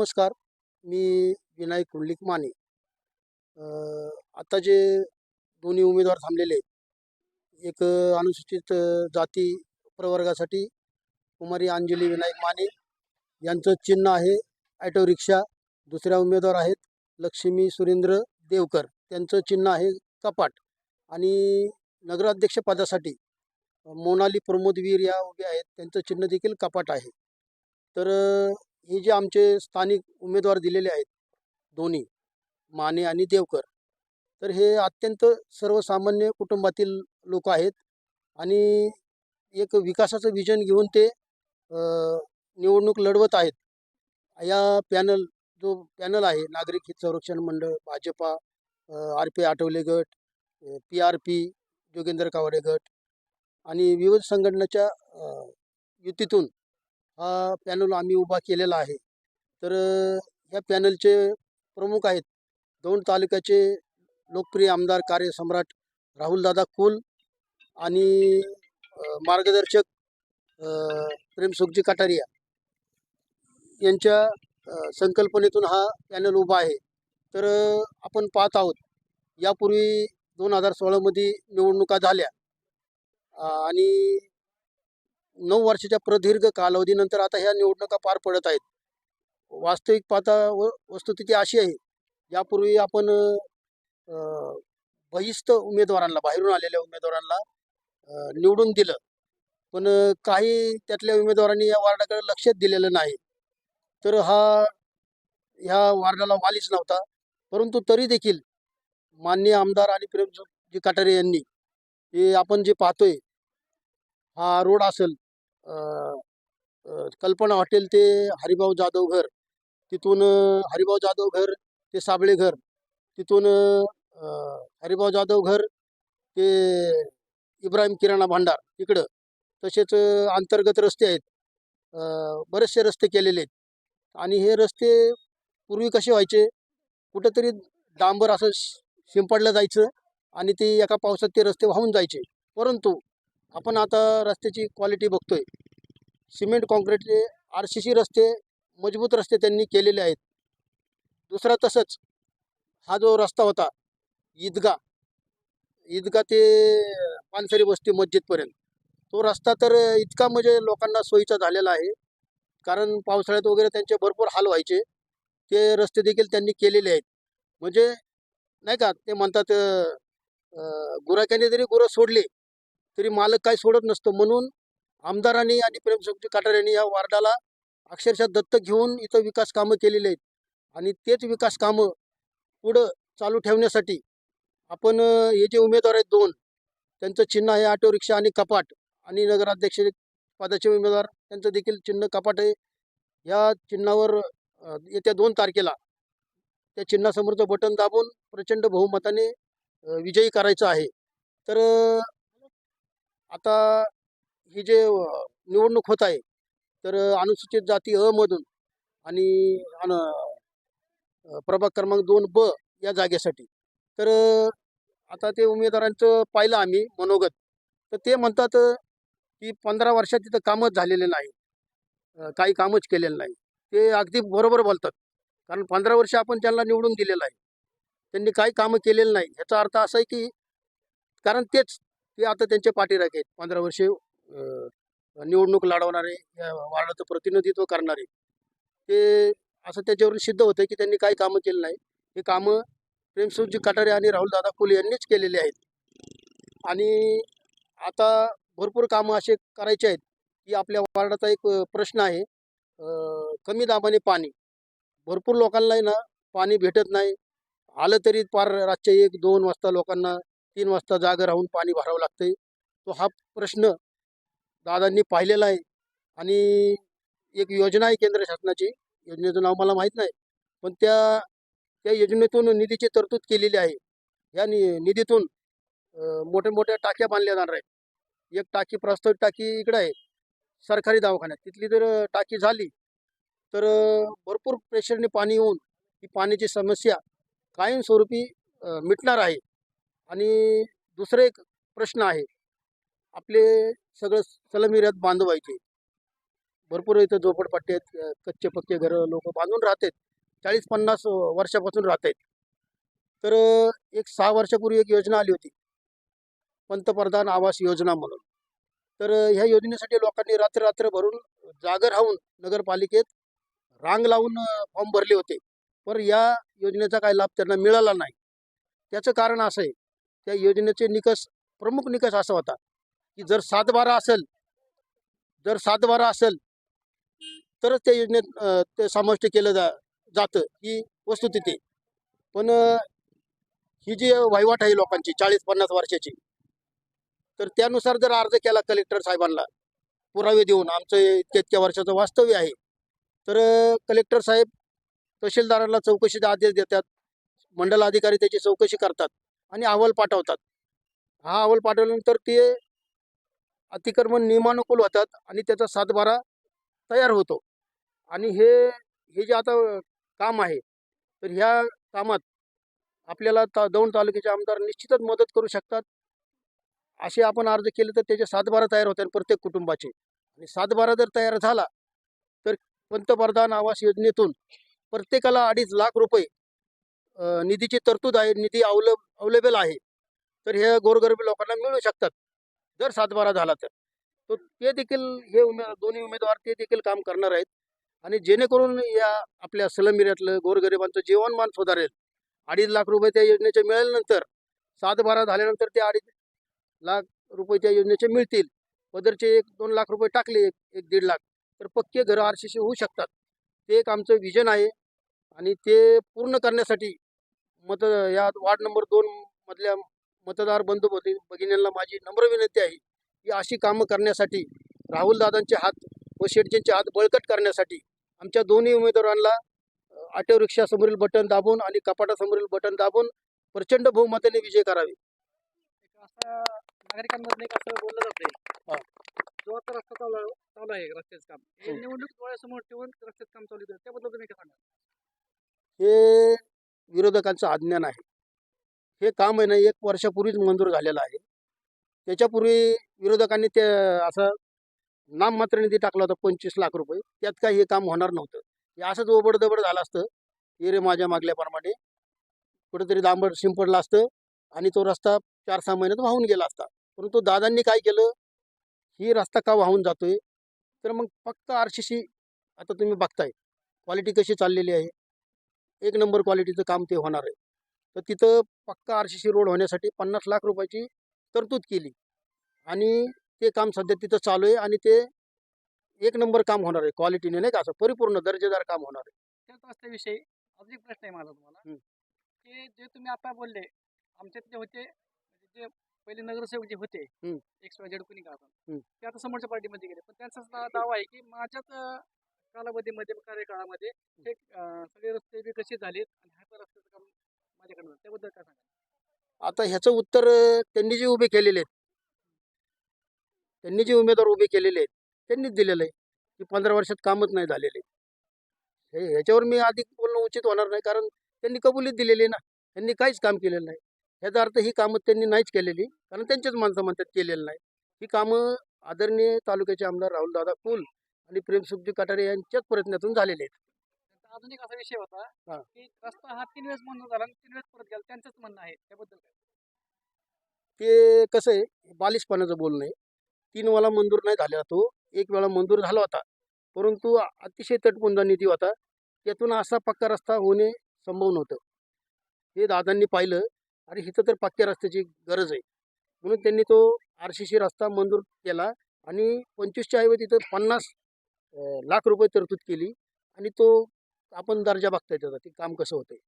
नमस्कार मी विनायक कुंडलिक माने. आता जे दोन्ही उमेदवार थांबलेले आहेत एक अनुसूचित जाती प्रवर्गासाठी कुमारी अंजली विनायक माने यांचं चिन्ह आहे ॲटो रिक्षा. दुसऱ्या उमेदवार आहेत लक्ष्मी सुरेंद्र देवकर त्यांचं चिन्ह आहे कपाट. आणि नगराध्यक्षपदासाठी मोनाली प्रमोदवीर या उभे आहेत त्यांचं चिन्ह देखील कपाट आहे. तर हे जे आमचे स्थानिक उमेदवार दिलेले आहेत दोन्ही माने आणि देवकर तर हे अत्यंत सर्वसामान्य कुटुंबातील लोक आहेत आणि एक विकासाचं विजन घेऊन ते निवडणूक लढवत आहेत. या पॅनल जो पॅनल आहे नागरिक हित संरक्षण मंडळ भाजपा आर पी आठवले गट P R P Jogendra Kawade गट आणि विविध संघटनेच्या युतीतून हा पॅनल आम्ही उभा केलेला आहे. तर या पॅनलचे प्रमुख आहेत दौंड तालुक्याचे लोकप्रिय आमदार कार्यसम्राट राहुलदादा कुल आणि मार्गदर्शक प्रेम सुखजी कटारिया. यांच्या संकल्पनेतून हा पॅनल उभा आहे. तर आपण पाहत आहोत यापूर्वी दोन हजार सोळामध्ये निवडणुका झाल्या. आणि नऊ वर्षाच्या प्रदीर्घ कालावधीनंतर आता ह्या निवडणुका पार पडत आहेत. वास्तविक पाहता व वस्तुस्थिती अशी आहे यापूर्वी आपण बहिस्त उमेदवारांना बाहेरून आलेल्या उमेदवारांना निवडून दिलं. पण काही त्यातल्या उमेदवारांनी या वार्डाकडे लक्षच दिलेलं नाही. तर हा ह्या वार्डाला वालीच नव्हता. परंतु तरी देखील माननीय आमदार आणि प्रेमजी कटारे यांनी हे आपण जे पाहतोय हा रोड असेल कल्पना हॉटेल ते हरिभाऊ जाधव घर. तिथून हरिभाऊ जाधव घर ते साबळे घर. तिथून हरिभाऊ जाधव घर ते इब्राहिम किराणा भांडार इकडं. तसेच अंतर्गत रस्ते आहेत. बरेचसे रस्ते केलेले आहेत. आणि हे रस्ते पूर्वी कसे व्हायचे? कुठंतरी डांबर असं शि- शिंपडलं जायचं आणि ते एका पावसात ते रस्ते वाहून जायचे. परंतु आपण आता रस्त्याची क्वालिटी बघतोय. सिमेंट कॉन्क्रीटचे आर सी सी रस्ते मजबूत रस्ते त्यांनी केलेले आहेत. दुसरा तसंच हा जो रस्ता होता ईदगा ईदगा ते पानसरी वस्ती मस्जिदपर्यंत. तो रस्ता तर इतका म्हणजे लोकांना सोयीचा झालेला आहे. कारण पावसाळ्यात वगैरे त्यांचे भरपूर हाल व्हायचे. ते रस्ते देखील त्यांनी केलेले आहेत. म्हणजे नाही का ते म्हणतात अं, गुराख्याने जरी गुरं सोडले तरी मालक काही सोडत नसतो. म्हणून आमदारांनी आणि प्रेमशक्ती यांनी या वार्डाला अक्षरशः दत्तक घेऊन इथं विकास कामं केलेली आहेत. आणि तेच विकास कामं पुढं चालू ठेवण्यासाठी आपण हे जे उमेदवार आहेत दोन त्यांचं चिन्ह आहे ऑटो रिक्षा आणि कपाट. आणि नगराध्यक्ष पदाचे उमेदवार त्यांचं देखील चिन्ह कपाट आहे. या चिन्हावर येत्या दोन तारखेला त्या चिन्हासमोरचं बटन दाबून प्रचंड बहुमताने विजयी करायचं आहे. तर आता ही जे निवडणूक होत आहे तर अनुसूचित जाती अ मधून आणि अन प्रभाग क्रमांक दोन ब या जागेसाठी. तर आता ते उमेदवारांचं पाहिलं आम्ही मनोगत. तर ते म्हणतात की पंधरा वर्षात तिथं कामच झालेले नाही. काही कामच केलेलं नाही. ते अगदी बरोबर बोलतात. कारण पंधरा वर्ष आपण त्यांना निवडून दिलेलं आहे. त्यांनी काही कामं केलेलं नाही. ह्याचा अर्थ असा आहे की कारण तेच ते आता त्यांचे पाठीराखे आहेत. पंधरा वर्षे निवडणूक लढवणारे या वार्डाचं प्रतिनिधित्व करणारे. ते असं त्याच्यावरून सिद्ध होतं की त्यांनी काही कामं केली नाही. हे कामं प्रेमसिंहजी कटारे आणि राहुलदादा कुल यांनीच केलेले आहेत. आणि आता भरपूर कामं असे करायचे आहेत की आपल्या वार्डाचा एक प्रश्न आहे कमी दाबाने पाणी. भरपूर लोकांनाही ना पाणी भेटत नाही. आलं तरी पार रातच्या एक दोन वाजता लोकांना तीन वाजता जागं राहून पाणी भरावं लागतंय. तो हा प्रश्न दादांनी पाहिलेला आहे. आणि एक योजना आहे केंद्र शासनाची. योजनेचं नाव मला माहीत नाही. पण त्या त्या योजनेतून निधीची तरतूद केलेली आहे. या नि निधीतून मोठ्या मोठ्या टाक्या बांधल्या जाणार आहेत. एक टाकी प्रस्तावित टाकी इकडं आहे. सरकारी दवाखान्यात. तिथली जर टाकी झाली तर भरपूर प्रेशरने पाणी येऊन ही पाण्याची समस्या कायमस्वरूपी मिटणार आहे. आणि दुसरं एक प्रश्न आहे. आपले सगळं सलमिर्यात बांधवायचे भरपूर इथं झोपडपट्टे आहेत कच्चे पक्के घरं लोक बांधून राहतात. चाळीस पन्नास वर्षापासून राहत आहेत. तर एक सहा वर्षापूर्वी एक योजना आली होती. पंतप्रधान आवास योजना म्हणून. तर ह्या योजनेसाठी लोकांनी रात्र रात्र भरून जागर राहून नगरपालिकेत रांग लावून फॉर्म भरले होते. पर या योजनेचा काही लाभ त्यांना मिळाला नाही. त्याचं कारण असं आहे त्या योजनेचे निकष प्रमुख निकष असा होता की जर सात बारा असेल जर सात बारा असेल तरच त्या योजनेत ते समाविष्ट केलं जा जातं ही वस्तुस्थिती पण ही जी वहिवाट आहे लोकांची चाळीस पन्नास वर्षाची तर त्यानुसार जर अर्ज केला कलेक्टर साहेबांना पुरावे देऊन आमचं इतक्या इतक्या वर्षाचं वास्तव्य आहे तर कलेक्टर साहेब तहसीलदाराला चौकशीचा आदेश देतात मंडल अधिकारी त्याची चौकशी करतात आणि अहवाल पाठवतात. हा अहवाल पाठवल्यानंतर ते अतिक्रमण नियमानुकूल होतात आणि त्याचा सातबारा तयार होतो. आणि हे हे जे आता काम आहे तर ह्या कामात आपल्याला ता दौंड तालुक्याचे आमदार निश्चितच मदत करू शकतात. असे आपण अर्ज केले तर त्याचे सातबारा तयार होतात प्रत्येक कुटुंबाचे. आणि सातबारा जर तयार झाला तर पंतप्रधान आवास योजनेतून प्रत्येकाला अडीच लाख रुपये निधीची तरतूद आहे निधी अवल अवेलेबल आहे. तर हे गोरगरिबी लोकांना मिळू शकतात. जर सातबारा झाला तर. तो ते देखील हे उमे दोन्ही उमेदवार ते देखील काम करणार आहेत. आणि जेणेकरून या आपल्या सलम एरियातलं गोरगरिबांचं जीवनमान सुधारेल. अडीच लाख रुपये त्या योजनेचे मिळाल्यानंतर सातबारा झाल्यानंतर ते अडीच लाख रुपये त्या योजनेचे मिळतील. पदरचे एक दोन लाख रुपये टाकले एक एक दीड लाख. तर पक्के घरं आरशीशी होऊ शकतात. ते एक आमचं विजन आहे. आणि ते पूर्ण करण्यासाठी मत या वार्ड नंबर दोन मधल्या मतदार बंधू भगिनी भगिनींना माझी नम्र विनंती आहे की अशी कामं करण्यासाठी राहुलदादांचे हात व शेटजींचे हात बळकट करण्यासाठी आमच्या दोन्ही उमेदवारांना ऑटो रिक्षासमोरील बटन दाबून आणि कपाटासमोरील बटन दाबून प्रचंड बहुमताने विजय करावे. नागरिकांमधलं एक असं बोललं. जातंय. जो आता रस्ता चालू आहे- चालू आहे रस्त्याचं काम. हे. निवडणूक डोळ्यासमोर ठेवून रस्त्याचं काम चालू त्याबद्दल तुम्ही काय सांगा हे विरोधकांचं अज्ञान आहे. हे काम आहे ना एक वर्षापूर्वीच मंजूर झालेलं आहे. त्याच्यापूर्वी विरोधकांनी ते असं नाममात्र निधी टाकला होता पंचवीस लाख रुपये. त्यात काही हे काम होणार नव्हतं. हे असंच ओबडदबड झालं असतं. हे रे माझ्या मागल्याप्रमाणे. कुठेतरी दांबड शिंपडलं असतं आणि तो रस्ता चार सहा महिन्यात वाहून गेला असता. परंतु दादांनी काय केलं? ही रस्ता का वाहून जातोय? तर मग फक्त आरशीशी आता तुम्ही बघताय. क्वालिटी कशी चाललेली आहे? एक नंबर क्वालिटीचं काम ते होणार आहे. तर तिथं पक्का आर सी सी रोड होण्यासाठी पन्नास लाख रुपयाची तरतूद केली. आणि ते काम सध्या तिथं चालू आहे आणि ते एक नंबर काम होणार आहे क्वालिटीने नाही का? असं परिपूर्ण दर्जेदार काम होणार आहे. त्याच रस्त्याविषयी अजून एक प्रश्न आहे माझा तुम्हाला. की जे तुम्ही आता बोलले आमच्यात जे होते जे पहिले नगरसेवक जे होते. एक्स वाय झेड कुणी का. ते आता समोरच्या पार्टीमध्ये गेले. पण त्यांचा दावा आहे की माझ्याच कालावधीमध्ये कार्यकाळामध्ये हे. अं, सगळे रस्ते विकसित झालेत आणि ह्या रस्त्याचं काम माझ्याकडे झालं. त्याबद्दल काय सांगा आता ह्याचं उत्तर अं, त्यांनी जे उभे केलेले आहेत. त्यांनी जे उमेदवार उभे केलेले आहेत त्यांनीच दिलेलं आहे की पंधरा वर्षात कामच नाही झालेले हे ह्याच्यावर मी अधिक बोलणं उचित होणार नाही कारण त्यांनी कबुलीत दिलेली आहे ना. त्यांनी काहीच काम केलेलं नाही. ह्याचा अर्थ ही कामं त्यांनी नाहीच केलेली कारण त्यांचेच माणसं म्हणतात केलेलं नाही. ही कामं आदरणीय तालुक्याचे आमदार राहुलदादा कुल आणि प्रेमसुखजी कटारे यांच्याच प्रयत्नातून झालेले आहेत. त्यांचा अजून एक असा विषय होता हा. की रस्ता हा तीन वेळेस मंजूर झाला आणि तीन वेळेस परत गेला. त्यांचंच म्हणणं आहे. त्याबद्दल काय? ते कसं आहे बालिशपणाचं बोलणं आहे. तीन वेळा मंजूर नाही झालेला तो एक वेळा मंजूर झाला होता. परंतु अतिशय तटपुंजा निधी होता. त्यातून असा पक्का रस्ता होणे संभव नव्हतं. हे दादांनी पाहिलं आणि इथं तर पक्क्या रस्त्याची गरज आहे. म्हणून त्यांनी तो आर सी सी रस्ता मंजूर केला आणि पंचवीसच्या ऐवजी तिथं पन्नास लाख रुपये तरतूद केली आणि तो आपण दर्जा बघताय त्याचा ते काम कसं होतंय.